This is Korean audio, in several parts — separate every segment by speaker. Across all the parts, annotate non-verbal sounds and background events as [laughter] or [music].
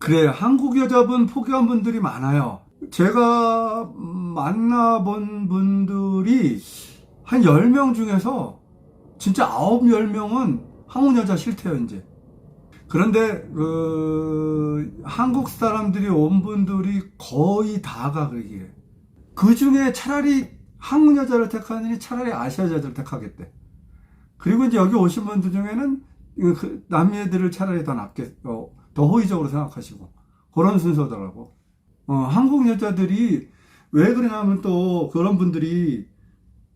Speaker 1: 그래 한국 여자분 포기한 분들이 많아요. 제가 만나본 분들이 한 10명 중에서 진짜 9, 10명은 한국 여자 싫대요, 이제. 그런데 그 한국 사람들이 온 분들이 거의 다가 그러기에 그 중에 차라리 한국 여자를 택하느니 차라리 아시아 여자를 택하겠대. 그리고 이제 여기 오신 분들 중에는 그 남미 애들을 차라리 더 낫게 어, 더 호의적으로 생각하시고 그런 순서더라고. 어, 한국 여자들이 왜 그러냐면 또 그런 분들이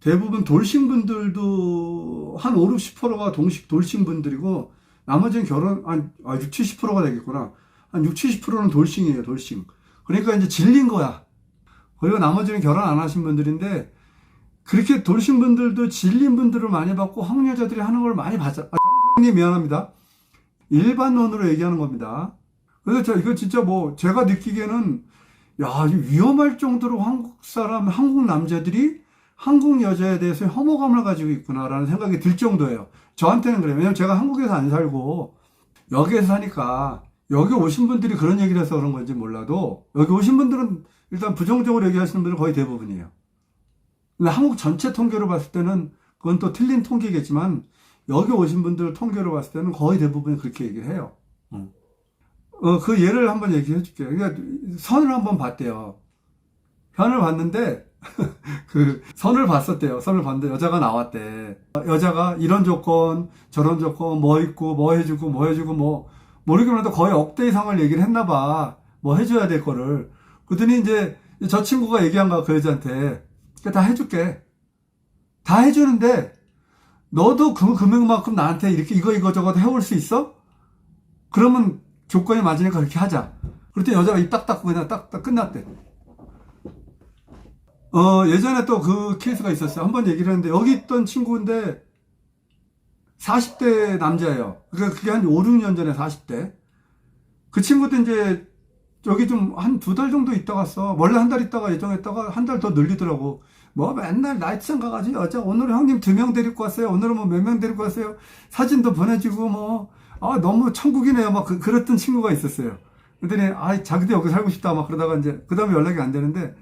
Speaker 1: 대부분 돌싱 분들도 한 5, 60%가 동식 돌싱 분들이고 나머지는 결혼 한 아, 6, 70%가 되겠구나. 한 6, 70%는 돌싱이에요, 돌싱. 그러니까 이제 질린 거야. 그리고 나머지는 결혼 안 하신 분들인데 그렇게 돌싱 분들도 질린 분들을 많이 받고 한국 여자들이 하는 걸 많이 봤자. 아, 정님 미안합니다. 일반론으로 얘기하는 겁니다. 그래서 저 이거 진짜 뭐 제가 느끼기에는 야, 이 위험할 정도로 한국 사람, 한국 남자들이 한국 여자에 대해서 혐오감을 가지고 있구나라는 생각이 들 정도예요. 저한테는 그래요. 왜냐면 제가 한국에서 안 살고 여기에서 사니까 여기 오신 분들이 그런 얘기를 해서 그런 건지 몰라도 여기 오신 분들은 일단 부정적으로 얘기하시는 분들은 거의 대부분이에요. 근데 한국 전체 통계로 봤을 때는 그건 또 틀린 통계겠지만 여기 오신 분들 통계로 봤을 때는 거의 대부분이 그렇게 얘기를 해요. 어, 어, 그 예를 한번 얘기해 줄게요. 그러니까 선을 한번 봤대요. 현을 봤는데 [laughs] 그 선을 봤었대요. 선을 봤는데 여자가 나왔대. 여자가 이런 조건, 저런 조건, 뭐 있고, 뭐 해주고, 뭐 해주고, 뭐 모르기만 해도 거의 억대 이상을 얘기를 했나 봐. 뭐 해줘야 될 거를. 그랬더니 이제 저 친구가 얘기한 거야 그 여자한테. 그러니까 다 해줄게. 다 해주는데 너도 그 금액만큼 나한테 이렇게 이거 이거 저거 해올 수 있어? 그러면 조건이 맞으니까 그렇게 하자. 그랬더니 여자가 입딱 닫고 그냥 딱 딱 끝났대. 어, 예전에 또 그 케이스가 있었어요. 한번 얘기를 했는데, 여기 있던 친구인데, 40대 남자예요. 그러니까 그게 한 5, 6년 전에 40대. 그 친구도 이제, 여기 좀 한 두 달 정도 있다 갔어. 원래 한 달 있다가 예정했다가 한 달 더 늘리더라고. 뭐 맨날 나이트장 가가지고 여자 오늘 형님 두 명 데리고 왔어요. 오늘은 뭐 몇 명 데리고 왔어요. 사진도 보내주고 뭐, 아, 너무 천국이네요. 막 그, 그랬던 친구가 있었어요. 그랬더니, 아, 자기도 여기 살고 싶다. 막 그러다가 이제, 그 다음에 연락이 안 되는데,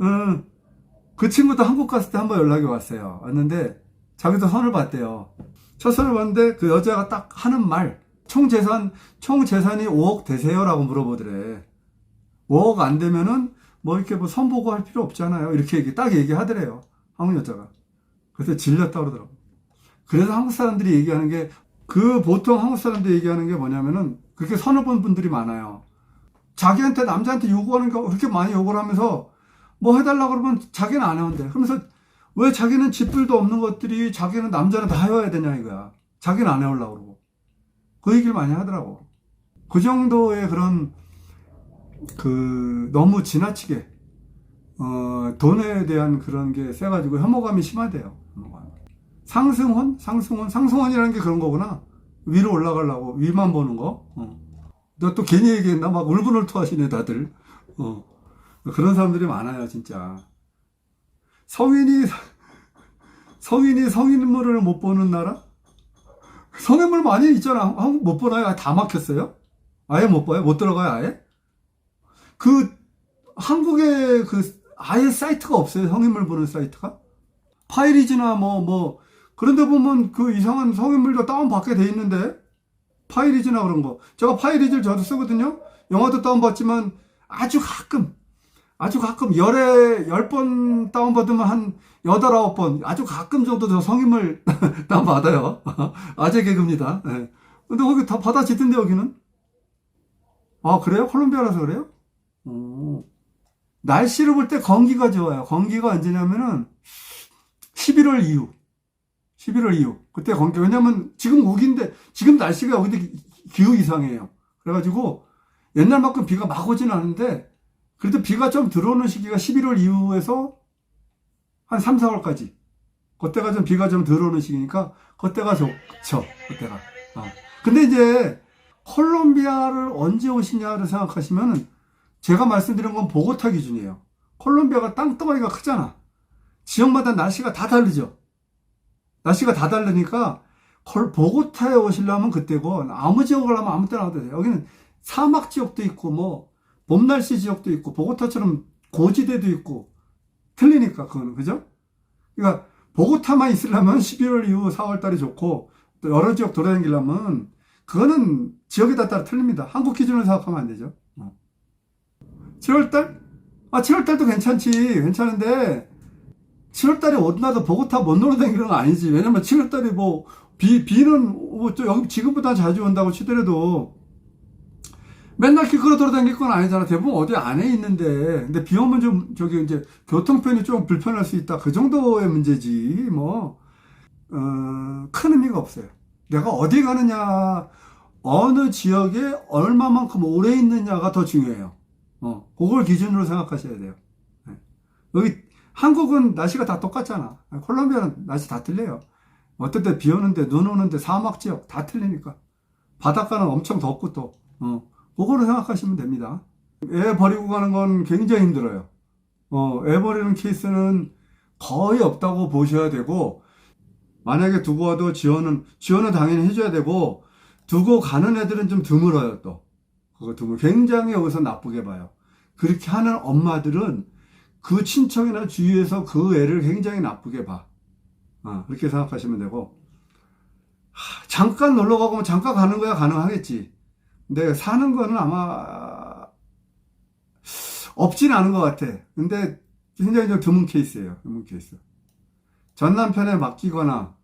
Speaker 1: 음, 그 친구도 한국 갔을 때 한 번 연락이 왔어요. 왔는데 자기도 선을 봤대요. 첫 선을 봤는데 그 여자가 딱 하는 말, 총 재산, 총 재산이 5억 되세요 라고 물어보더래. 5억 안 되면은 뭐 이렇게 뭐 선보고 할 필요 없잖아요. 이렇게 얘기, 딱 얘기하더래요. 한국 여자가. 그래서 질렸다 그러더라고. 그래서 한국 사람들이 얘기하는 게, 그 보통 한국 사람들이 얘기하는 게 뭐냐면은 그렇게 선을 본 분들이 많아요. 자기한테, 남자한테 요구하는 거 그렇게 많이 요구를 하면서 뭐 해달라 그러면 자기는 안 해온대. 그러면서 왜 자기는 집불도 없는 것들이 자기는 남자는 다 해와야 되냐 이거야. 자기는 안 해오려고 그러고. 그 얘기를 많이 하더라고. 그 정도의 그런 그 너무 지나치게 어 돈에 대한 그런 게 세가지고 혐오감이 심하대요. 상승혼? 상승혼? 상승혼이라는 게 그런 거구나. 위로 올라가려고 위만 보는 거. 어. 너또 괜히 얘기했나? 막 울분을 토 하시네 다들. 어. 그런 사람들이 많아요, 진짜. 성인이, 성인이 성인물을 못 보는 나라? 성인물 많이 있잖아. 한국 못 보나요? 다 막혔어요? 아예 못 봐요? 못 들어가요, 아예? 그, 한국에 그, 아예 사이트가 없어요. 성인물 보는 사이트가? 파이리즈나 뭐, 뭐, 그런데 보면 그 이상한 성인물도 다운받게 돼 있는데, 파이리즈나 그런 거. 제가 파이리즈를 저도 쓰거든요? 영화도 다운받지만 아주 가끔, 아주 가끔 열에 열 번 다운받으면 한 여덟 아홉 번 아주 가끔 정도 저 성인물 [laughs] 다운받아요. [laughs] 아재 개그입니다. 네. 근데 거기 다 받아지던데 여기는? 아 그래요? 콜롬비아라서 그래요? 오. 날씨를 볼 때 건기가 좋아요. 건기가 언제냐면은 11월 이후. 11월 이후. 그때 건기. 왜냐면 지금 우기인데 지금 날씨가 여기도 기후 이상해요. 그래가지고 옛날만큼 비가 막 오지는 않은데 그래도 비가 좀 들어오는 시기가 11월 이후에서 한 3, 4월까지. 그때가 좀 비가 좀 들어오는 시기니까 그때가 좋죠. 그때가. 어. 근데 이제 콜롬비아를 언제 오시냐를 생각하시면은 제가 말씀드린 건 보고타 기준이에요. 콜롬비아가 땅덩어리가 크잖아. 지역마다 날씨가 다 다르죠. 날씨가 다 다르니까 콜 보고타에 오시려면 그때고 아무 지역을 하면 아무 때나 와도 돼요. 여기는 사막 지역도 있고 뭐 봄 날씨 지역도 있고 보고타처럼 고지대도 있고 틀리니까 그거는 그죠? 그러니까 보고타만 있으려면 [laughs] 12월 이후 4월 달이 좋고 또 여러 지역 돌아다니려면 그거는 지역에 따라 틀립니다. 한국 기준으로 생각하면 안 되죠. 7월 달? 아 7월 달도 괜찮지. 괜찮은데 7월 달에 어디나도 보고타 못 놀러 다니는 건 아니지. 왜냐면 7월 달에 뭐 비, 비는 뭐또 여기 지금보다 자주 온다고 치더라도 맨날 길 걸어 돌아다닐 건 아니잖아. 대부분 어디 안에 있는데. 근데 비 오면 좀, 저기 이제 교통편이 좀 불편할 수 있다. 그 정도의 문제지. 뭐, 어, 큰 의미가 없어요. 내가 어디 가느냐, 어느 지역에 얼마만큼 오래 있느냐가 더 중요해요. 어, 그걸 기준으로 생각하셔야 돼요. 네. 여기, 한국은 날씨가 다 똑같잖아. 콜롬비아는 날씨 다 틀려요. 어떨 때 비 오는데, 눈 오는데, 사막 지역 다 틀리니까. 바닷가는 엄청 덥고 또, 어, 그거로 생각하시면 됩니다. 애 버리고 가는 건 굉장히 힘들어요. 어, 애 버리는 케이스는 거의 없다고 보셔야 되고, 만약에 두고 와도 지원은, 지원은 당연히 해줘야 되고, 두고 가는 애들은 좀 드물어요, 또. 그거 드물. 굉장히 여기서 나쁘게 봐요. 그렇게 하는 엄마들은 그 친척이나 주위에서 그 애를 굉장히 나쁘게 봐. 어, 그렇게 생각하시면 되고, 하, 잠깐 놀러 가고 뭐 잠깐 가는 거야 가능하겠지. 근데 사는 거는 아마 없진 않은 것 같아. 근데 굉장히 좀 드문 케이스예요. 드문 케이스. 전 남편에 맡기거나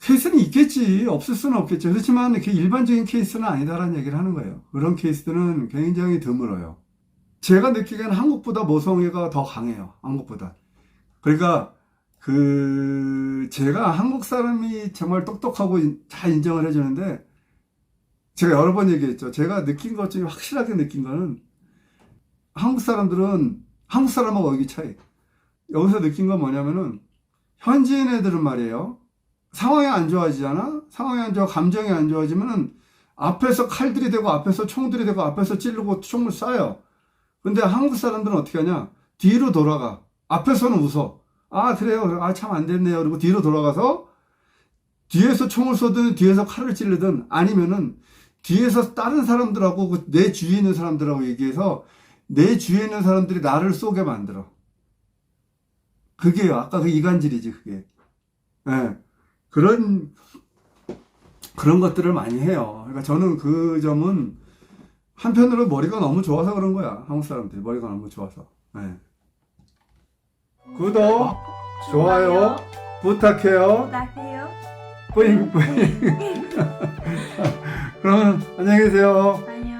Speaker 1: 케이스는 있겠지. 없을 수는 없겠죠. 그렇지만 그 일반적인 케이스는 아니다라는 얘기를 하는 거예요. 그런 케이스들은 굉장히 드물어요. 제가 느끼기에는 한국보다 모성애가 더 강해요. 한국보다. 그러니까 그 제가 한국 사람이 정말 똑똑하고 잘 인정을 해주는데 제가 여러 번 얘기했죠. 제가 느낀 것 중에 확실하게 느낀 거는 한국 사람들은 한국 사람하고 여기 차이. 여기서 느낀 건 뭐냐면은 현지인 애들은 말이에요. 상황이 안 좋아지잖아? 상황이 안 좋아, 감정이 안 좋아지면은 앞에서 칼들이 되고 앞에서 총들이 되고 앞에서 찌르고 총을 쏴요. 근데 한국 사람들은 어떻게 하냐? 뒤로 돌아가. 앞에서는 웃어. 아, 그래요. 아, 참 안 됐네요. 그리고 뒤로 돌아가서 뒤에서 총을 쏘든 뒤에서 칼을 찌르든 아니면은 뒤에서 다른 사람들하고 그내 주위에 있는 사람들하고 얘기해서 내 주위에 있는 사람들이 나를 쏘게 만들어. 그게요. 아까 그 이간질이지, 그게. 예. 그런, 그런 것들을 많이 해요. 그러니까 저는 그 점은 한편으로 머리가 너무 좋아서 그런 거야. 한국 사람들이 머리가 너무 좋아서. 예. 구독, 좋아요, 부탁해요.
Speaker 2: 부탁해요.
Speaker 1: 뿌잉, 뿌잉. [laughs] 그러면 안녕히 계세요.
Speaker 2: 안녕.